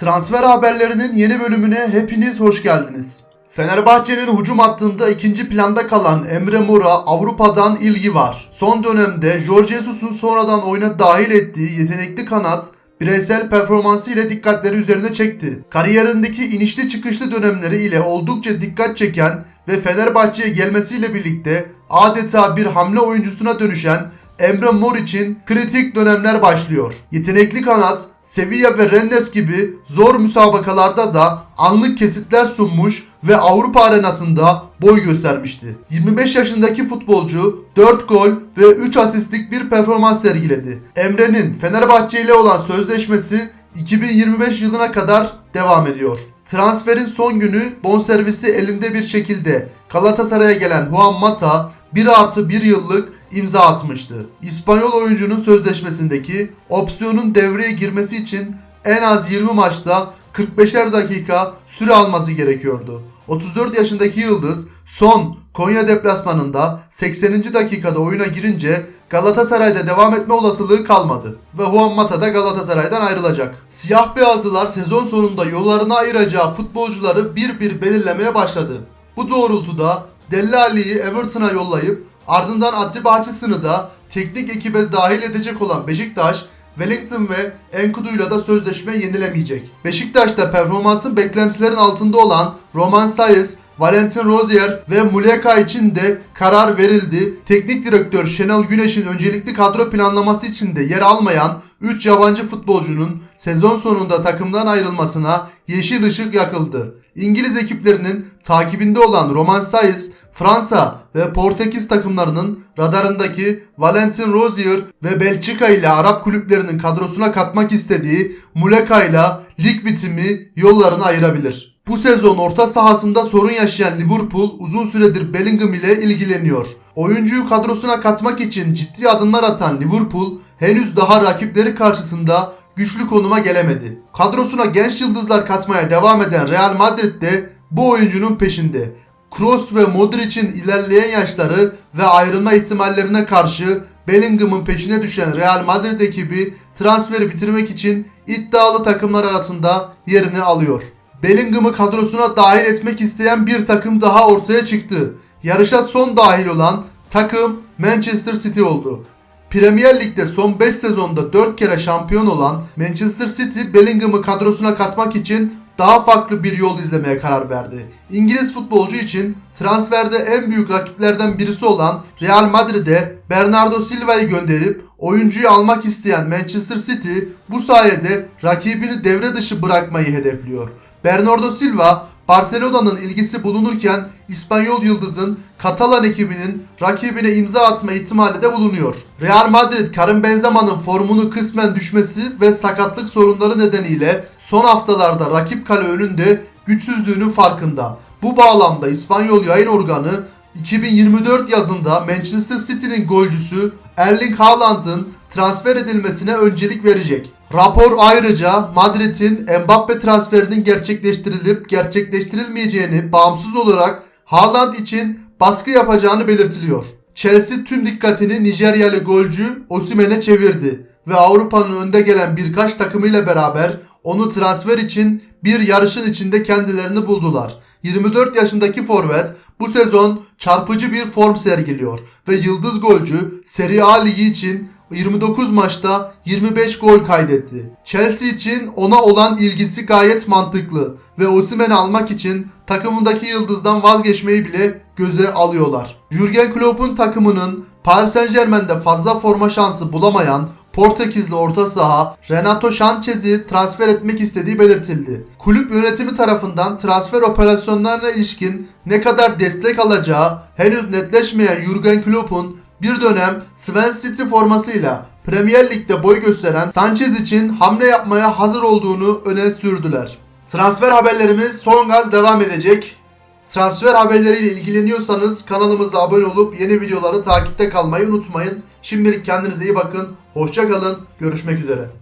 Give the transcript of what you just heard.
Transfer haberlerinin yeni bölümüne hepiniz hoş geldiniz. Fenerbahçe'nin hücum hattında ikinci planda kalan Emre Mor'a Avrupa'dan ilgi var. Son dönemde Jorge Jesus'un sonradan oyuna dahil ettiği yetenekli kanat bireysel performansı ile dikkatleri üzerine çekti. Kariyerindeki inişli çıkışlı dönemleri ile oldukça dikkat çeken ve Fenerbahçe'ye gelmesiyle birlikte adeta bir hamle oyuncusuna dönüşen Emre Mor için kritik dönemler başlıyor. Yetenekli kanat, Sevilla ve Rennes gibi zor müsabakalarda da anlık kesitler sunmuş ve Avrupa arenasında boy göstermişti. 25 yaşındaki futbolcu 4 gol ve 3 asistlik bir performans sergiledi. Emre'nin Fenerbahçe ile olan sözleşmesi 2025 yılına kadar devam ediyor. Transferin son günü bonservisi elinde bir şekilde Galatasaray'a gelen Juan Mata 1 artı 1 yıllık imza atmıştı. İspanyol oyuncunun sözleşmesindeki opsiyonun devreye girmesi için en az 20 maçta 45'er dakika süre alması gerekiyordu. 34 yaşındaki Yıldız son Konya deplasmanında 80. dakikada oyuna girince Galatasaray'da devam etme olasılığı kalmadı ve Juan Mata da Galatasaray'dan ayrılacak. Siyah beyazlılar sezon sonunda yollarını ayıracağı futbolcuları bir bir belirlemeye başladı. Bu doğrultuda Delle Alli'yi Everton'a yollayıp ardından Atiba da teknik ekibe dahil edecek olan Beşiktaş Wellington ve Enkudu'yla da sözleşme yenilemeyecek. Beşiktaş'ta performansın beklentilerin altında olan Roman Sayes, Valentin Rozier ve Muleka için de karar verildi. Teknik direktör Şenol Güneş'in öncelikli kadro planlaması içinde yer almayan 3 yabancı futbolcunun sezon sonunda takımdan ayrılmasına yeşil ışık yakıldı. İngiliz ekiplerinin takibinde olan Roman Sayes Fransa ve Portekiz takımlarının radarındaki Valentin Rozier ve Belçika ile Arap kulüplerinin kadrosuna katmak istediği Muleka ile lig bitimi yollarını ayırabilir. Bu sezon orta sahasında sorun yaşayan Liverpool uzun süredir Bellingham ile ilgileniyor. Oyuncuyu kadrosuna katmak için ciddi adımlar atan Liverpool henüz daha rakipleri karşısında güçlü konuma gelemedi. Kadrosuna genç yıldızlar katmaya devam eden Real Madrid de bu oyuncunun peşinde. Kroos ve Modric'in ilerleyen yaşları ve ayrılma ihtimallerine karşı Bellingham'ın peşine düşen Real Madrid ekibi transferi bitirmek için iddialı takımlar arasında yerini alıyor. Bellingham'ı kadrosuna dahil etmek isteyen bir takım daha ortaya çıktı. Yarışa son dahil olan takım Manchester City oldu. Premier Lig'de son 5 sezonda 4 kere şampiyon olan Manchester City Bellingham'ı kadrosuna katmak için daha farklı bir yol izlemeye karar verdi. İngiliz futbolcu için transferde en büyük rakiplerden birisi olan Real Madrid'e Bernardo Silva'yı gönderip oyuncuyu almak isteyen Manchester City bu sayede rakibini devre dışı bırakmayı hedefliyor. Bernardo Silva Barcelona'nın ilgisi bulunurken İspanyol Yıldız'ın Katalan ekibinin rakibine imza atma ihtimali de bulunuyor. Real Madrid Karim Benzema'nın formunu kısmen düşmesi ve sakatlık sorunları nedeniyle son haftalarda rakip kale önünde güçsüzlüğünün farkında. Bu bağlamda İspanyol yayın organı 2024 yazında Manchester City'nin golcüsü Erling Haaland'ın transfer edilmesine öncelik verecek. Rapor ayrıca Madrid'in Mbappe transferinin gerçekleştirilip gerçekleştirilmeyeceğini bağımsız olarak Haaland için baskı yapacağını belirtiliyor. Chelsea tüm dikkatini Nijeryalı golcü Osimhen'e çevirdi ve Avrupa'nın önde gelen birkaç takımıyla beraber onu transfer için bir yarışın içinde kendilerini buldular. 24 yaşındaki forvet bu sezon çarpıcı bir form sergiliyor ve yıldız golcü Serie A ligi için 29 maçta 25 gol kaydetti. Chelsea için ona olan ilgisi gayet mantıklı ve Osimhen'i almak için takımındaki yıldızdan vazgeçmeyi bile göze alıyorlar. Jurgen Klopp'un takımının Paris Saint Germain'de fazla forma şansı bulamayan Portekizli orta saha Renato Sanchez'i transfer etmek istediği belirtildi. Kulüp yönetimi tarafından transfer operasyonlarına ilişkin ne kadar destek alacağı henüz netleşmeyen Jurgen Klopp'un bir dönem Swansea City formasıyla Premier Lig'de boy gösteren Sanchez için hamle yapmaya hazır olduğunu öne sürdüler. Transfer haberlerimiz son gaz devam edecek. Transfer haberleriyle ilgileniyorsanız kanalımıza abone olup yeni videoları takipte kalmayı unutmayın. Şimdilik kendinize iyi bakın. Hoşça kalın. Görüşmek üzere.